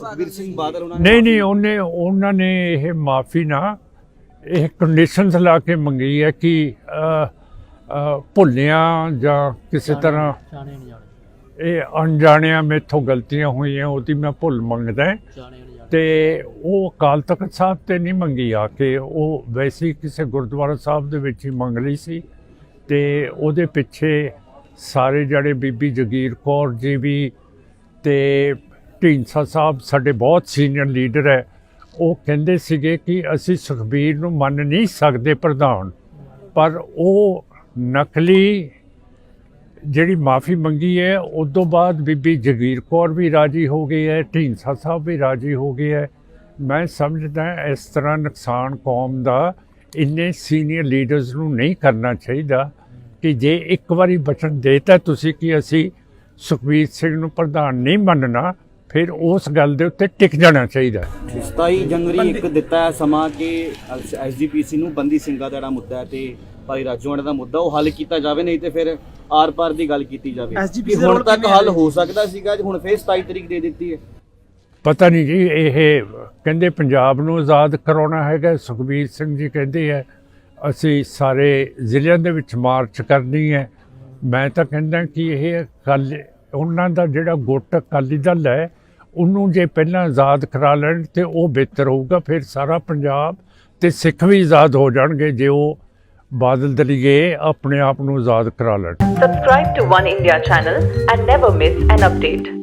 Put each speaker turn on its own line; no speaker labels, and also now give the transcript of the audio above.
ਸੁਖਬੀਰ ਸਿੰਘ ਬਾਦਲ ਉਹਨਾਂ ਨੇ
ਨਹੀਂ ਨਹੀਂ ਉਹਨੇ ਉਹਨਾਂ ਨੇ ਇਹ ਮਾਫੀ ਨਾ ਇਹ ਕੰਡੀਸ਼ਨਸ ਲਾ ਕੇ ਮੰਗੀ ਹੈ ਕਿ ਭੁੱਲਿਆਂ ਜਾਂ ਕਿਸੇ ਤਰ੍ਹਾਂ
ਜਾਣੇ ਨਹੀਂ ਜਾਣੇ।
ਇਹ ਅਣਜਾਣਿਆਂ ਮੇਥੋਂ ਗਲਤੀਆਂ ਹੋਈਆਂ ਉਹਦੀ ਮੈਂ ਭੁੱਲ ਮੰਗਦਾ ਤੇ ਉਹ ਅਕਾਲ ਤਖਤ ਸਾਹਿਬ ਤੇ ਨਹੀਂ ਮੰਗੀ ਆ ਕੇ ਉਹ ਵੈਸੇ ਕਿਸੇ ਗੁਰਦੁਆਰਾ ਸਾਹਿਬ ਦੇ ਵਿੱਚ ਹੀ ਮੰਗ ਲਈ ਸੀ। ਤੇ ਉਹਦੇ ਪਿੱਛੇ ਸਾਰੇ ਜਿਹੜੇ ਬੀਬੀ ਜਗੀਰ ਕੌਰ ਜੀ ਵੀ ਤੇ ਢੀਂਸਾ ਸਾਹਿਬ ਸਾਡੇ ਬਹੁਤ ਸੀਨੀਅਰ ਲੀਡਰ ਹੈ, ਉਹ ਕਹਿੰਦੇ ਸੀਗੇ ਕਿ ਅਸੀਂ ਸੁਖਬੀਰ ਨੂੰ ਮੰਨ ਨਹੀਂ ਸਕਦੇ ਪ੍ਰਧਾਨ, ਪਰ ਉਹ ਨਕਲੀ ਜਿਹੜੀ ਮਾਫੀ ਮੰਗੀ ਹੈ ਉਸ ਤੋਂ ਬਾਅਦ ਬੀਬੀ ਜਗੀਰ ਕੌਰ ਵੀ ਰਾਜੀ ਹੋ ਗਈ ਹੈ ਢੀਂਸਾ ਸਾਹਿਬ ਵੀ ਰਾਜੀ ਹੋ ਗਏ ਹੈ। ਮੈਂ ਸਮਝਦਾ ਇਸ ਤਰ੍ਹਾਂ ਨੁਕਸਾਨ ਕੌਮ ਦਾ ਇੰਨੇ ਸੀਨੀਅਰ ਲੀਡਰਸ ਨੂੰ ਨਹੀਂ ਕਰਨਾ ਚਾਹੀਦਾ ਕਿ ਜੇ ਇੱਕ ਵਾਰੀ ਬਚਨ ਦੇਤਾ ਤੁਸੀਂ ਕਿ ਅਸੀਂ ਸੁਖਬੀਰ ਸਿੰਘ ਨੂੰ ਪ੍ਰਧਾਨ ਨਹੀਂ ਮੰਨਣਾ ਫਿਰ ਉਸ ਗੱਲ ਦੇ ਉੱਤੇ ਟਿਕ ਜਾਣਾ ਚਾਹੀਦਾ।
27 ਜਨਵਰੀ ਇੱਕ ਦਿੱਤਾ ਹੈ ਸਮਾਂ ਕਿ ਐਸਜੀਪੀਸੀ ਨੂੰ ਬੰਦੀ ਸਿੰਘਾਂ ਦਾ ਜਿਹੜਾ ਮੁੱਦਾ ਹੈ ਤੇ ਭਾਈ ਰਾਜੂਆਣਾ ਦਾ ਮੁੱਦਾ ਉਹ ਹੱਲ ਕੀਤਾ ਜਾਵੇ ਨਹੀਂ ਤੇ ਫਿਰ ਆਰ-ਪਾਰ ਦੀ ਗੱਲ ਕੀਤੀ ਜਾਵੇ। ਕਿ ਹੁਣ ਤੱਕ ਹੱਲ ਹੈ? ਸਕਦਾ ਸੀਗਾ ਜੇ ਹੁਣ ਫੇਰ 27 ਤਰੀਕ ਦੇ ਦਿੱਤੀ ਹੈ।
ਪਤਾ ਨਹੀਂ ਜੀ ਇਹ ਕਹਿੰਦੇ ਪੰਜਾਬ ਨੂੰ ਆਜ਼ਾਦ ਕਰਾਉਣਾ ਹੈਗਾ ਸੁਖਬੀਰ ਸਿੰਘ ਜੀ ਕਹਿੰਦੇ ਹੈ ਅਸੀਂ ਸਾਰੇ ਜ਼ਿਲ੍ਹਿਆਂ ਦੇ ਵਿੱਚ ਮਾਰਚ ਕਰਨੀ ਹੈ। ਮੈਂ ਤਾਂ ਕਹਿੰਦਾ ਕਿ ਇਹ ਕੱਲ ਉਹਨਾਂ ਦਾ ਜਿਹੜਾ ਗੁੱਟ ਅਕਾਲੀ ਦਲ ਹੈ ਉਹਨੂੰ ਜੇ ਪਹਿਲਾਂ ਆਜ਼ਾਦ ਕਰਾ ਲੈਣ ਤੇ ਉਹ ਬਿਹਤਰ ਹੋਊਗਾ, ਫਿਰ ਸਾਰਾ ਪੰਜਾਬ ਤੇ ਸਿੱਖ ਵੀ ਆਜ਼ਾਦ ਹੋ ਜਾਣਗੇ ਜੇ ਉਹ ਬਾਦਲ ਦਲੀਏ ਆਪਣੇ ਆਪ ਨੂੰ ਆਜ਼ਾਦ ਕਰਾ ਲੈਣ
Subscribe to One India channel and never miss an update.